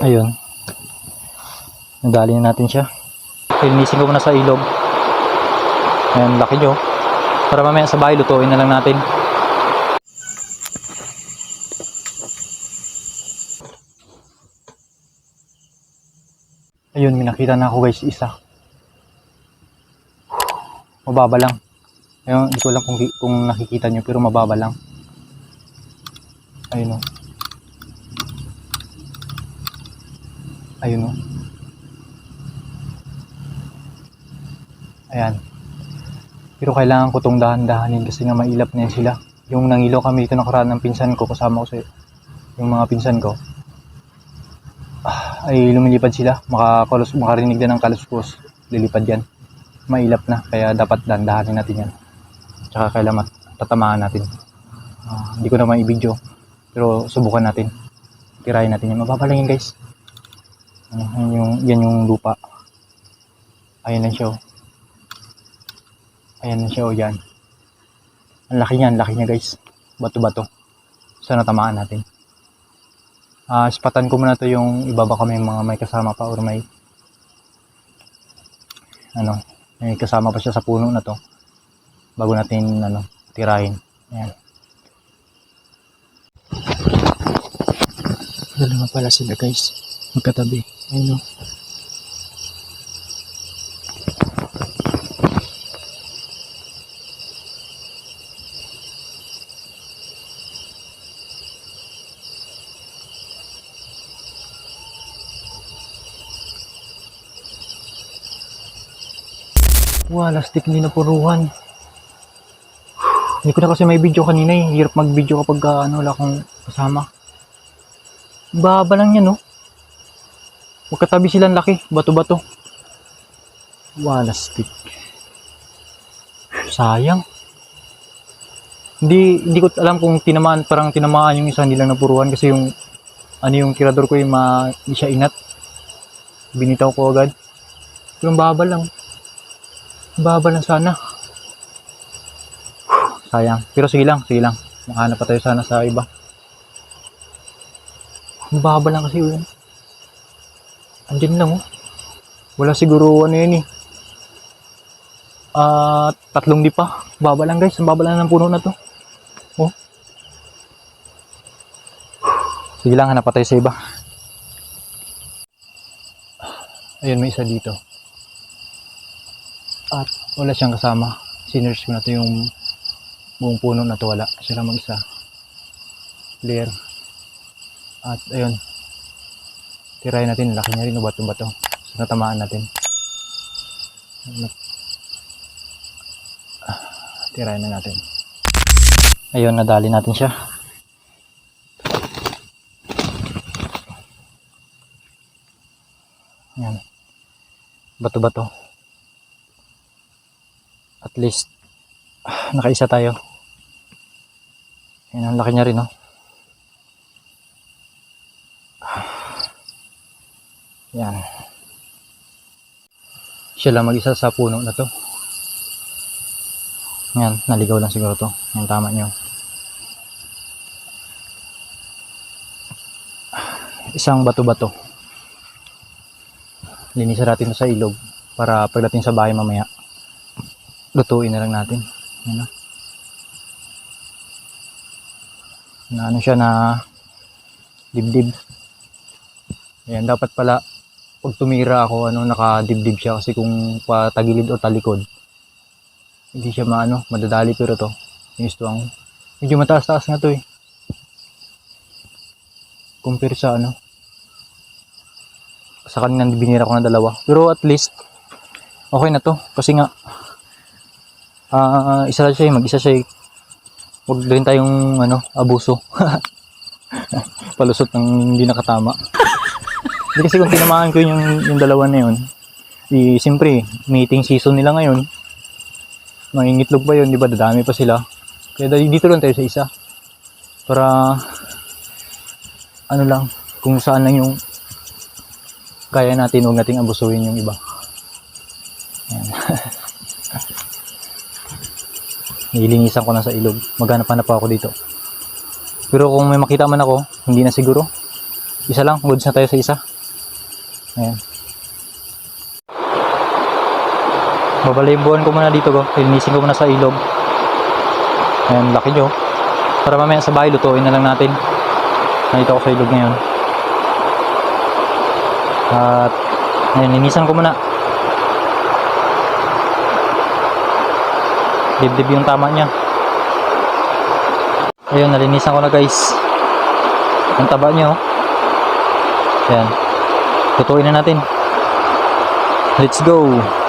Ayun. Nadali na natin siya. Linisin ko muna sa ilog. Ayan, laki nyo. Para mamaya sa bahay, lutuin na lang natin. Ayun, may nakita na ako guys, isa. Mababa lang. Ayun, hindi ko alam kung, kung nakikita nyo, pero mababa lang. Ayun o. Ayun o. Ayan. Pero kailangan ko tong dahan-dahanin kasi nga mailap na yan sila. Yung nangilo kami ito nakaraan ng pinsan ko, kasama ko sa yung mga pinsan ko. Ah, ay lumilipad sila. Makakalus, makarinig din ng kaluskos. Lilipad yan. Mailap na. Kaya dapat dahan-dahanin natin yan. Tsaka kailangan tatamaan natin. Ah, hindi ko naman i-video. Pero subukan natin. Tirahin natin yan. Mababa yan guys. Ano, yan yung, yan yung lupa. Ayan lang siya. Ayan lang siya. Oh, yan. Ang laki niya. Ang laki niya guys. Bato-bato. Sana tamaan natin. Ah, ispatan ko muna to yung ibaba kami mga may kasama pa or may ano, may kasama pa siya sa puno na to bago natin ano, tirahin. Ayan. Dalawa pala sila guys. Magkatabi. Ayun o. Wala, stick hindi napuruhan. Hindi ko na kasi may video kanina eh. Hirap mag-video kapag ah, ano, wala akong kasama. Baba lang yan, no? Magkatabi silang laki. Bato-bato. Wala. Sayang. Hindi, hindi ko alam kung tinamaan, parang tinamaan yung isa, hindi lang napuruhan kasi yung, ano yung tirador ko yung ma, hindi siya inat. Binitaw ko agad. Ang baba lang. Baba lang sana. Sayang. Pero sige lang, sige lang. Makahanap pa tayo sana sa iba. Baba lang kasi yun. Andyan lang oh. Wala siguro ano yun eh. Ah, tatlong di pa. Baba lang guys. Ang baba lang ng puno na to. Oh. Sige lang, hanap tayo sa iba. Ayun, may isa dito. At wala siyang kasama. Sinners ko na to yung buong puno na to wala. Siya lang mag-isa. Clear. At ayun. Tirahin natin. Laki niya rin o bato-bato. So natamaan natin. Ah, Tirahin na natin. Ayun, nadali natin siya. Yan. Bato-bato at least ah, nakaisa tayo yan ang laki niya rin no yan siya lang mag-isa sa puno na to yan naligaw lang siguro to yan tama nyo isang bato-bato linisan natin to sa ilog para pagdating sa bahay mamaya lutuin na lang natin. Ano? Na ano siya na dibdib. Ayan, dapat pala pag tumira ako, ano, nakadibdib siya kasi kung patagilid o talikod, hindi siya maano, madadali pero to. Yung ang medyo mataas-taas nga to eh. Compare sa ano, sa kanina binira ko na dalawa. Pero at least, okay na to. Kasi nga, Ah, isa lang siya, eh, mag-isa siya. eh. Huwag rin tayong ano, abuso. Palusot ng hindi nakatama. Hindi kasi kung tinamaan ko yung, yung dalawa na yun, di, siyempre, meeting season nila ngayon. Mangingitlog pa yun, di ba? Dadami pa sila. Kaya dito lang tayo sa isa. Para, ano lang, kung saan lang yung kaya natin, huwag nating abusuhin yung iba. Ayan. nilinisan ko na sa ilog. Maghanap-hanap pa ako dito. Pero kung may makita man ako, hindi na siguro. Isa lang, goods na tayo sa isa. Ayan. Babalimbuhan ko muna dito ko. Linisin ko muna sa ilog. Ayan, laki nyo. Para mamaya sa bahay, lutuin na lang natin. Nakita ko sa ilog ngayon. At, ayan, linisan ko muna. Dibdib yung tama niya. Ayun, nalinisan ko na guys. Ang taba niya oh. Ayan. Lutuin na natin. Let's go.